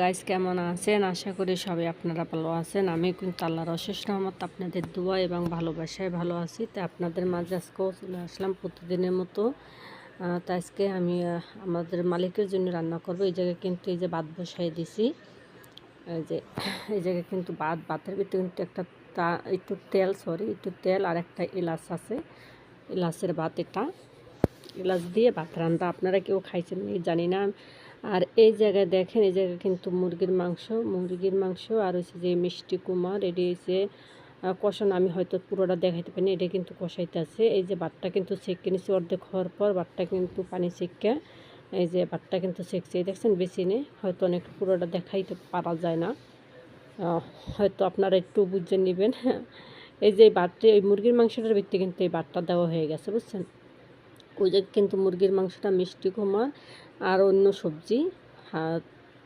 Guys কেমন আছেন? আশা করি সবাই আপনারা ভালো আছেন। আমি কিন্তু আল্লাহর অশেষ রহমত, আপনাদের দোয়া এবং ভালোবাসায় ভালো আছি। তো আপনাদের মাঝে আজকেও চলে আসলাম প্রতিদিনের মতো। তো আজকে আমি আমাদের মালিকের জন্য রান্না করব। এই জায়গায় কিন্তু এই যে ভাত বসাই দিছি। এই যে, এই জায়গায় কিন্তু ভাত, ভাতের ভিতরে কিন্তু একটা তা, একটু তেল সরি একটু তেল আর একটা এলাচ আছে। এলাচের ভাত এটা। এলাচ দিয়ে ভাত রান্না। আপনারা কেউ খাইছেন জানি না। আর এই জায়গায় দেখেন, এই জায়গায় কিন্তু মুরগির মাংস মুরগির মাংস আর হচ্ছে যে মিষ্টি কুমার এটি হচ্ছে কষানো আমি হয়তো পুরোটা দেখাইতে পারিনি, এটা কিন্তু কষাইতে আছে। এই যে ভাতটা কিন্তু সেঁকে নিছি অর্ধেক হওয়ার পর, ভাতটা কিন্তু পানি সেঁকে এই যে ভাতটা কিন্তু সেঁকছে এই দেখছেন বেশি নেই হয়তো অনেক পুরোটা দেখাইতে পারা যায় না। হয়তো আপনারা একটু বুঝে নেবেন। এই যে ভাতটি ওই মুরগির মাংসটার ভিত্তি কিন্তু এই ভাতটা দেওয়া হয়ে গেছে, বুঝছেন? ওই যে কিন্তু মুরগির মাংসটা মিষ্টি কুমার আর অন্য সবজি। আর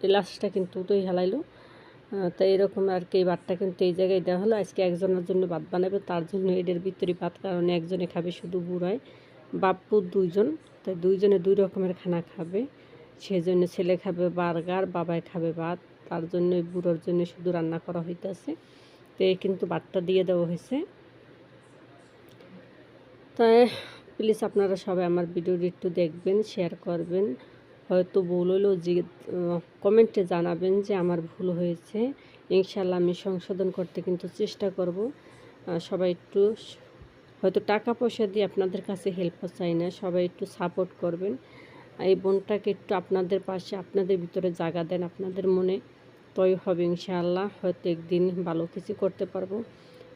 এলাচটা কিন্তু তো হেলাইলো। তো এরকম আর কি ভাতটা কিন্তু এই জায়গায় দেওয়া হলো। আজকে একজনের জন্য ভাত বানাবে, তার জন্য এদের ভিতরে ভাত, কারণ একজনে খাবে শুধু বুড়ায় বাপ্পু দুইজন, তাই দুইজনে দুই রকমের খানা খাবে। সেজন্য ছেলে খাবে বার্গার, বাবাই খাবে ভাত। তার জন্য বুড়োর জন্য শুধু রান্না করা হইতেছে। তো কিন্তু ভাতটা দিয়ে দেওয়া হয়েছে। তাই প্লিজ আপনারা সবাই আমার ভিডিওটি একটু দেখবেন শেয়ার করবেন। হয়তো ভুল হলেও যে কমেন্টে জানাবেন যে আমার ভুল হয়েছে। ইনশাল্লাহ আমি সংশোধন করতে কিন্তু চেষ্টা করব। সবাই একটু হয়তো টাকা পয়সা দিয়ে আপনাদের কাছে হেল্প চাই না, সবাই একটু সাপোর্ট করবেন। এই বোনটাকে একটু আপনাদের পাশে, আপনাদের ভিতরে জায়গা দেন, আপনাদের মনে তৈ হবে ইনশাআল্লাহ, হয়তো একদিন ভালো কিছু করতে পারব।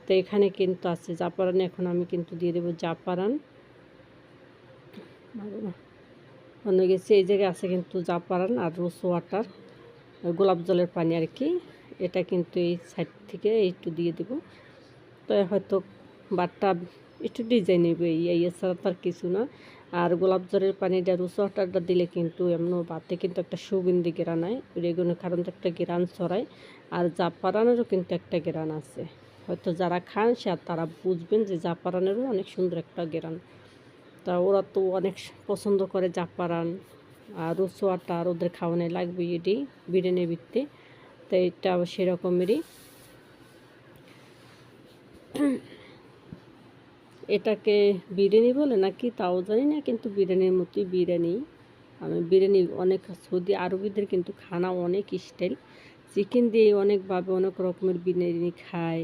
তো এখানে কিন্তু আছে জাপারান, এখন আমি কিন্তু দিয়ে দেবো জাপারান। অন্য গেছে এই জায়গায় আছে কিন্তু জাপারান আর রোজ ওয়াটার গোলাপ জলের পানি আর কি। এটা কিন্তু এই সাইড থেকে একটু দিয়ে দেবো। তো হয়তো বাটটা একটু ডিজাইন নেবে এই এই ছাড়া তার কিছু না। আর গোলাপ জলের পানিটা রোজ ওয়াটারটা দিলে কিন্তু এমন বাতে কিন্তু একটা সুগন্ধি গেরান হয় রেগুনের কারণ তো একটা গেরান ছড়ায়। আর জাপারানেরও কিন্তু একটা গেরান আছে। হয়তো যারা খান সে তারা বুঝবেন যে জাপারানেরও অনেক সুন্দর একটা গেরান তা ওরা তো অনেক পছন্দ করে জাপারান আর রসুয়াটা আর ওদের খাওয়ানো লাগবে এটি, বিরিয়ানির ভিত্তি। তো এটা সেরকমেরই। এটাকে বিরিয়ানি বলে নাকি তাও জানি না, কিন্তু বিরিয়ানির মতোই বিরিয়ানি। আমি বিরিয়ানি অনেক সৌদি আরবিদের কিন্তু খানা অনেক স্টাইল। চিকেন দিয়ে অনেকভাবে অনেক রকমের বিরিয়ানি খায়।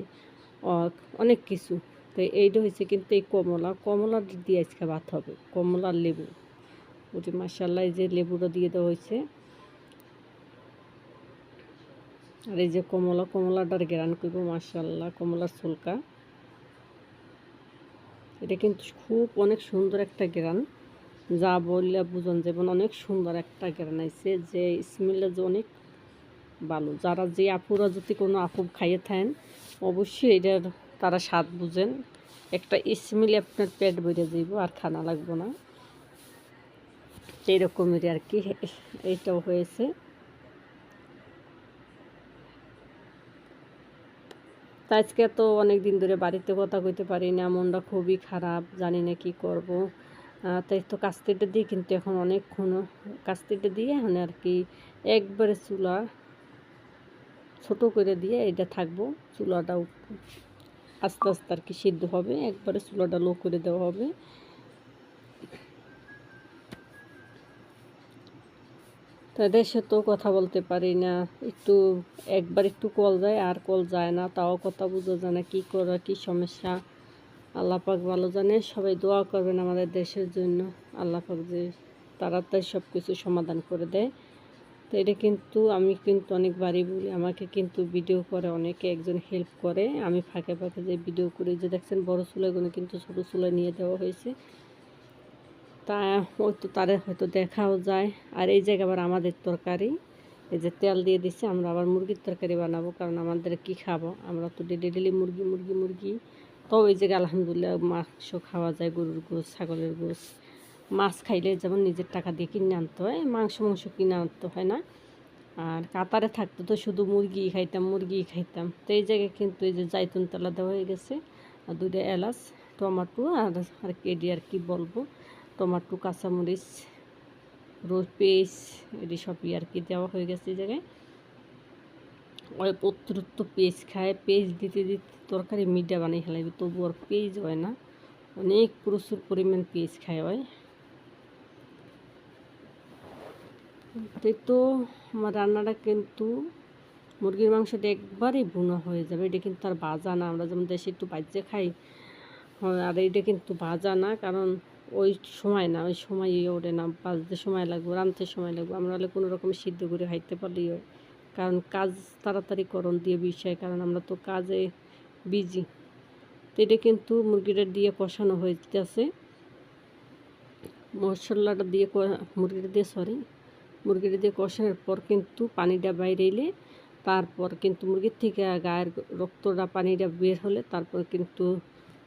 অনেক কিছু। তো এইটা হয়েছে কিন্তু এই কমলা কমলা দিয়ে আজকে ভাত হবে কমলার লেবু। ওটি এই যে লেবুটা দিয়ে দেওয়া হয়েছে। আর এই যে কমলা, কমলাটার গ্রান করব মাসাল্লাহ কমলার ফুলকা এটা কিন্তু খুব অনেক সুন্দর একটা গ্রান যা বললে বুঝন যেমন অনেক সুন্দর একটা গ্রান আছে যে স্মেলটা যে অনেক ভালো। যারা যে আপুরা যদি কোনো আপু খাইয়ে থাকেন, অবশ্যই এটার তারা স্বাদ বুঝেন। একটা স্মেলে আপনার পেট ভরে যাইব, আর খানা লাগবো না। এইরকমেরই আর কি, এইটাও হয়েছে। তা আজকে তো অনেক দিন ধরে বাড়িতে কথা কইতে পারি না, মনটা খুবই খারাপ, জানি না কি করব। তাই তো কাস্তিটা দিয়ে কিন্তু এখন অনেকক্ষণ কাস্তিটা দিয়ে এখন আর কি একবারে চুলা ছোট করে দিয়ে এটা থাকব চুলাটাও আস্তে আস্তে আর কি সিদ্ধ হবে। একবারে চুলাটা লো করে দেওয়া হবে। তা দেশে তো কথা বলতে পারি না। একটু, একবার একটু কল যায়, আর কল যায় না। তাও কথা বোঝা যায় না কী করা, কী সমস্যা। আল্লাহ পাক ভালো জানে। সবাই দোয়া করবেন আমাদের দেশের জন্য। আল্লাহ পাক যে তাড়াতাড়ি সব কিছু সমাধান করে দেয়। তো এটা কিন্তু আমি কিন্তু অনেকবারই বলি, আমাকে কিন্তু ভিডিও করে অনেকে, একজন হেল্প করে। আমি ফাঁকে ফাঁকে যে ভিডিও করি, যে দেখছেন বড় চুলাগুলো কিন্তু ছোটো চুলা নিয়ে দেওয়া হয়েছে। তা ওই তো তাদের হয়তো দেখাও যায়। আর এই জায়গায় আবার আমাদের তরকারি, এই যে তেল দিয়ে দিচ্ছে, আমরা আবার মুরগির তরকারি বানাবো, কারণ আমাদের কি খাব? আমরা তো ডেলি ডেলি মুরগি মুরগি মুরগি। তো ওই জায়গায় আলহামদুলিল্লাহ মাংস খাওয়া যায়, গরুর গোস ছাগলের গোস মাছ খাইলে যেমন নিজের টাকা দিয়ে কিনে আনতে হয়, মাংস মাংস কিনে আনতে হয় না। আর কাতারে থাকতো তো শুধু মুরগি খাইতাম মুরগি খাইতাম। তো এই জায়গায় কিন্তু এই যে জাইতুন তেলা দেওয়া হয়ে গেছে, আর দুইটা এলাচ, টমাটো আর আর কেডি আর কি বলব, টমাটো, কাঁচামরিচ, রোজ পেঁয়াজ এটি সবই আর কি দেওয়া হয়ে গেছে এই জায়গায়। ওই অতিরিক্ত পেঁয়াজ খায়, পেঁয়াজ দিতে দিতে তরকারি মিডা বানিয়ে খেলাইবে তবু আর পেঁয়াজ হয় না। অনেক প্রচুর পরিমাণ পেঁয়াজ খায় হয় তাই তো আমার রান্নাটা কিন্তু মুরগির মাংসটা একবারেই বুনো হয়ে যাবে। এটা কিন্তু আর ভাজা না। আমরা যেমন দেশে একটু বাজ্যে খাই আর এটা কিন্তু ভাজা না, কারণ ওই সময় না, ওই সময় ওঠে না। বাজতে সময় লাগবে, রাঁধতে সময় লাগবে। আমরা হলে কোনো রকম সিদ্ধ করে খাইতে পারলেই হয় কারণ কাজ তাড়াতাড়ি করণ দিয়ে বিষয়, কারণ আমরা তো কাজে বিজি তো এটা কিন্তু মুরগিটা দিয়ে কষানো হইতেছে। মশলাটা দিয়ে মুরগিটা দিয়ে সরি মুরগিটা দিয়ে কষানোর পর কিন্তু পানিটা বাইরে এলে তারপর কিন্তু মুরগির থেকে গায়ের রক্তটা পানিটা বের হলে তারপর কিন্তু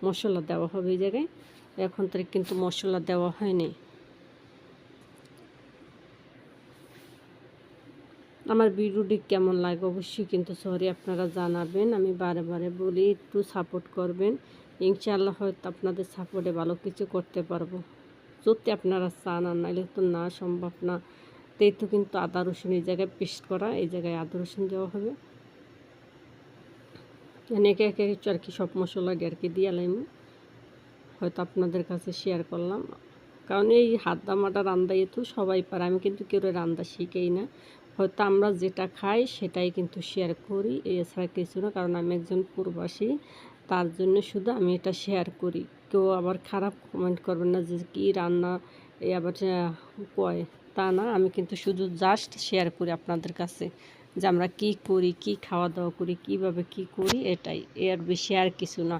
মশলা দেওয়া হবে এই জায়গায়। এখন তার কিন্তু মশলা দেওয়া হয়নি। আমার ভিডিওটি কেমন লাগে অবশ্যই কিন্তু সরি আপনারা জানাবেন। আমি বারে বারে বলি, একটু সাপোর্ট করবেন। ইনশাআল্লাহ হয়তো আপনাদের সাপোর্টে ভালো কিছু করতে পারব। যদি আপনারা চান আর নাহলে তো না, সম্ভব না। তাই তো কিন্তু আদা রসুন এই জায়গায় পেস্ট করা, এই জায়গায় আদা রসুন দেওয়া হবে। এখানে একে একে আর কি সব মশলা আর কি দিয়ে হয়তো আপনাদের কাছে শেয়ার করলাম। কারণ এই হাত দামাটা রান্না তো সবাই পারে, আমি কিন্তু কেউ রান্না শিখেই না। হয়তো আমরা যেটা খাই সেটাই কিন্তু শেয়ার করি, এছাড়া কিছু না, কারণ আমি একজন প্রবাসী তার জন্য শুধু আমি এটা শেয়ার করি। কেউ আবার খারাপ কমেন্ট করবেন না যে কী রান্না এই আবার কয়। তা না, আমি কিন্তু শুধু জাস্ট শেয়ার করি আপনাদের কাছে যে আমরা কী করি, কী খাওয়া দাওয়া করি, কীভাবে কী করি, এটাই। এর বেশি আর কিছু না।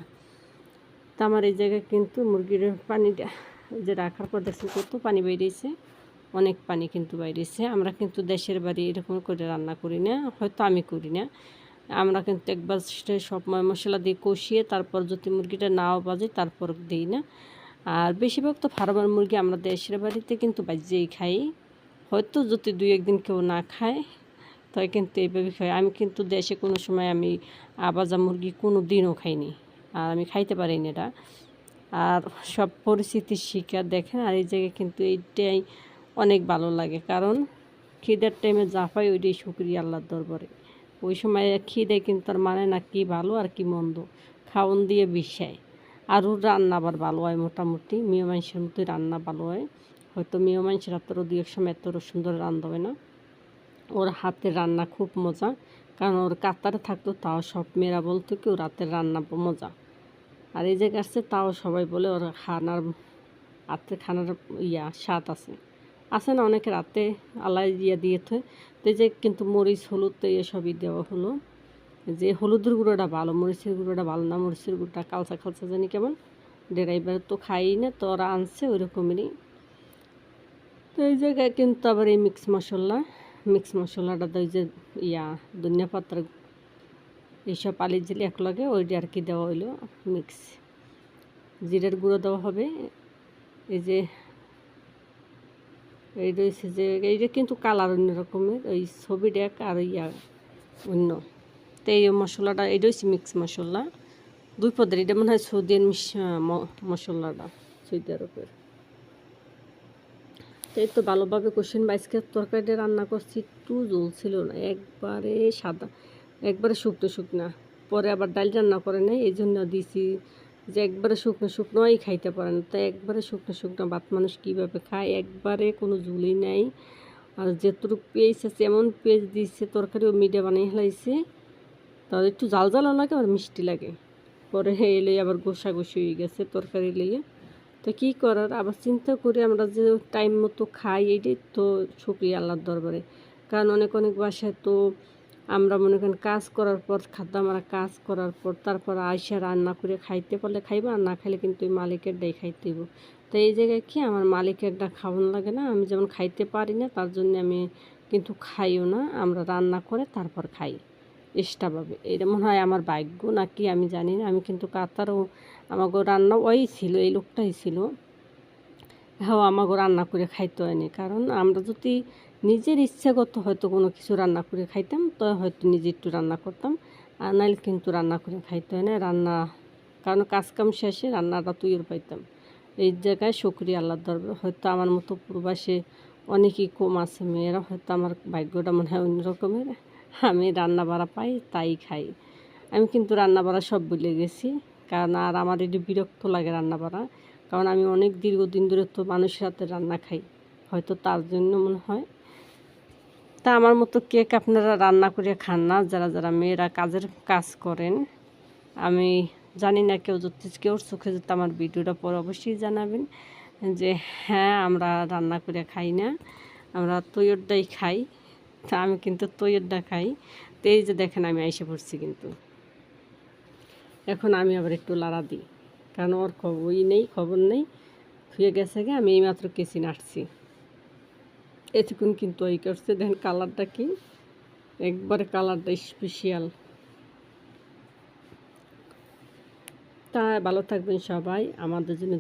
তা আমার এই জায়গায় কিন্তু মুরগির পানিটা যে রাখার পর দেখছি কত পানি বেরিয়েছে, অনেক পানি কিন্তু বাইরেছে আমরা কিন্তু দেশের বাড়ি এরকম করে রান্না করি না, হয়তো আমি করি না। আমরা কিন্তু একবার সব মশলা দিয়ে কষিয়ে তারপর যদি মুরগিটা নাও বাজে তারপর দিই না। আর বেশিরভাগ তো ফার্মার মুরগি আমরা দেশের বাড়িতে কিন্তু বাজেই খাই। হয়তো যদি দুই একদিন কেউ না খায়, তাই কিন্তু এইভাবে খাই। আমি কিন্তু দেশে কোনো সময় আমি আবাজা মুরগি কোনো দিনও খাইনি, আর আমি খাইতে পারিনি এটা। আর সব পরিস্থিতির শিকার দেখেন, আর এই জায়গায় কিন্তু এইটাই অনেক ভালো লাগে। কারণ খিদের টাইমে যা পাই ওইটাই শুক্রিয়া আল্লাহর দরবারে। ওই সময় খিদে কিন্তু তার মানে না কি ভালো আর কি মন্দ। খাওন দিয়ে বিষায়। আরও রান্না আবার ভালো হয় মোটামুটি। মেয়ে মানুষের মতোই রান্না ভালো হয়। হয়তো মেয়ে মানুষের হাতেরও দু এক সময় এত সুন্দর হয় না। ওর হাতের রান্না খুব মজা, কারণ ওর কাতারে থাকতো তাও সব মেয়েরা বলতো কি, ওর হাতের রান্না মজা। আর এই যে আসছে তাও সবাই বলে ওর খানার, হাতের খানার ইয়া, স্বাদ আছে। আছে না অনেকে রাতে আলাই ইয়া দিয়ে থয়। তো যে কিন্তু মরিচ, হলুদ, তো এসবই দেওয়া হলো। যে হলুদের গুঁড়োটা ভালো, মরিচের গুঁড়োটা ভালো না, মরিচের গুঁড়োটা কালচা কালচা জানি কেমন। ড্রাইভার তো খাই না, তো ওরা আনছে ওই রকমেরই তো এই জায়গায় কিন্তু আবার এই মিক্স মশলা মিক্স মশলাটা তো ওই যে ইয়া, ধনিয়া পাতার এইসব আলি জিলি এক লাগে ওইটা আর কি দেওয়া হইল মিক্স জিরের গুঁড়ো দেওয়া হবে। এই যে এই রয়েছে যে এইটা কিন্তু কালার অন্য রকমের, ওই ছবিটা এক আর ইয়া অন্য। তো এই মশলাটা এটা হচ্ছে মিক্স মশলা। দুই পদের, এটা মনে হয় সৌদিয়ান মশলাটা, সৌদি আরবের। এই তো ভালোভাবে কোশ্চেন বাইসকে তরকারিটা রান্না করছি, একটু জল ছিল না, একবারে সাদা, একবারে শুকনো শুকনা। পরে আবার ডাল রান্না করে নাই এই জন্য দিছি যে একবারে শুকনো শুকনোই খাইতে পারে না। তাই একবারে শুকনো শুকনো ভাত মানুষ কীভাবে খায়? একবারে কোনো ঝুলি নাই। আর যেটুকু পেঁয়াজ আছে, এমন পেঁয়াজ দিচ্ছে তরকারিও মিডিয়া বানিয়ে ফেলাইছে তার একটু জাল জালও লাগে আর মিষ্টি লাগে। পরে এলে আবার গোসা গোসি হয়ে গেছে তরকারি লিয়ে তো কী করার? আবার চিন্তা করি আমরা যে টাইম মতো খাই এইটাই তো শুক্রিয়া আল্লাহর দরবারে। কারণ অনেক অনেক বাসায় তো আমরা মনে করেন কাজ করার পর, খাদ্য আমরা কাজ করার পর, তারপর আইসা রান্না করে খাইতে পারলে খাইবো, আর না খাইলে কিন্তু ওই মালিকের ডাই খাইতে হইব। তো এই জায়গায় কি আমার মালিকের ডা খাওয়ান লাগে না? আমি যেমন খাইতে পারি না, তার জন্য আমি কিন্তু খাইও না। আমরা রান্না করে তারপর খাই। এক্সট্রাভাবে এটা মনে হয় আমার ভাগ্য নাকি আমি জানি না। আমি কিন্তু কাতারও আমাকে রান্না, ওই ছিল, এই লোকটাই ছিল। হ্যাঁ আমাকে রান্না করে খাইতে হয়নি। কারণ আমরা যদি নিজের ইচ্ছাগত হয়তো কোনো কিছু রান্না করে খাইতাম, তো হয়তো নিজে একটু রান্না করতাম। আর নাইলে কিন্তু রান্না করে খাইতে হয় না। রান্না, কারণ কাজকাম শেষে রান্নাটা তৈরি পাইতাম। এই জায়গায় শুক্রিয়া আল্লাহ দরবার। হয়তো আমার মতো প্রবাসে অনেকই কম আছে। মেয়েরা হয়তো আমার ভাগ্যটা মনে হয় অন্য রকমের আমি রান্না বাড়া পাই, তাই খাই। আমি কিন্তু রান্না বাড়া সব ভুলে গেছি, কারণ আর আমার একটু বিরক্ত লাগে রান্না বাড়া কারণ আমি অনেক দীর্ঘদিন ধরে তো মানুষের হাতে রান্না খাই, হয়তো তার জন্য মনে হয়। তা আমার মতো কেক আপনারা রান্না করে খান না, যারা যারা মেয়েরা কাজের কাজ করেন। আমি জানি না কেউ যদি, কেউ চোখে যদি আমার ভিডিওটা পরে অবশ্যই জানাবেন যে হ্যাঁ আমরা রান্না করে খাই না, আমরা তৈয়রটাই খাই। তা আমি কিন্তু তৈয়রটা খাই। তো এই যে দেখেন আমি এসে পড়ছি কিন্তু। এখন আমি আবার একটু লাড়া দিই। কারণ ওর খবরই নেই, খবর নেই। শুয়ে গেছে গে আমি এইমাত্র কেসি নাটছি এতক্ষণ কিন্তু ওই করছে। দেখেন কালারটা কি? একবারে কালারটা স্পেশাল তা ভালো থাকবেন সবাই। আমাদের জন্য